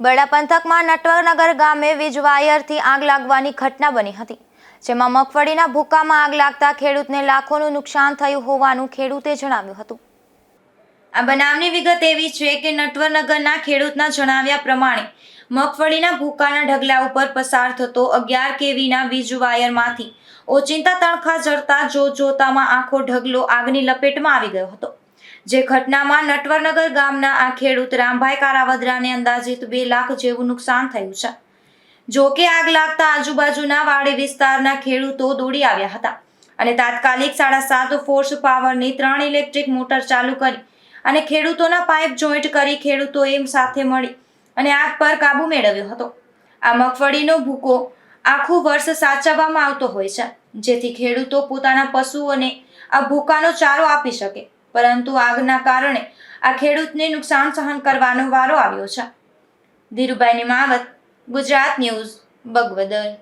બરડા પંથકમાં નટવરનગર ગામે વીજ વાયરથી આગ લાગવાની ઘટના બની હતી, જેમાં મગફળીના ભૂકામાં આગ લાગતા ખેડૂતને લાખોનું નુકસાન થયું હોવાનું ખેડૂતે જણાવ્યું હતું. આ બનાવની વિગત એવી છે કે નટવરનગરના ખેડૂતના જણાવ્યા પ્રમાણે, મગફળીના ભૂકાના ઢગલા ઉપર પસાર થતો અગિયાર કેવીના વીજ વાયરમાંથી ઓચિંતા તણખા જડતા જોત જોતામાં આખો ઢગલો આગની લપેટમાં આવી ગયો હતો. જે ઘટનામાં નટવરનગર ગામના આ ખેડૂત રામભાઈ કારાવદરાને અંદાજિત બે લાખ જેવું નુકસાન થયું છે. જો કે આગ લાગતા આજુબાજુના વાડી વિસ્તારના ખેડૂતો દોડી આવ્યા હતા અને તાત્કાલિક સાડા સાત ફોર્સ પાવરની ત્રણ ઇલેક્ટ્રિક મોટર ચાલુ કરી અને ખેડૂતોના પાઇપ જોઈન્ટ કરી ખેડૂતોએ સાથે મળી અને આગ પર કાબુ મેળવ્યો હતો. આ મગફળીનો ભૂકો આખું વર્ષ સાચવવામાં આવતો હોય છે, જેથી ખેડૂતો પોતાના પશુઓને આ ભૂકાનો ચારો આપી શકે. પરંતુ આગના કારણે આ ખેડૂતને નુકસાન સહન કરવાનો વારો આવ્યો છે. ધીરુભાઈની માવત, ગુજરાત ન્યૂઝ, બગવદર.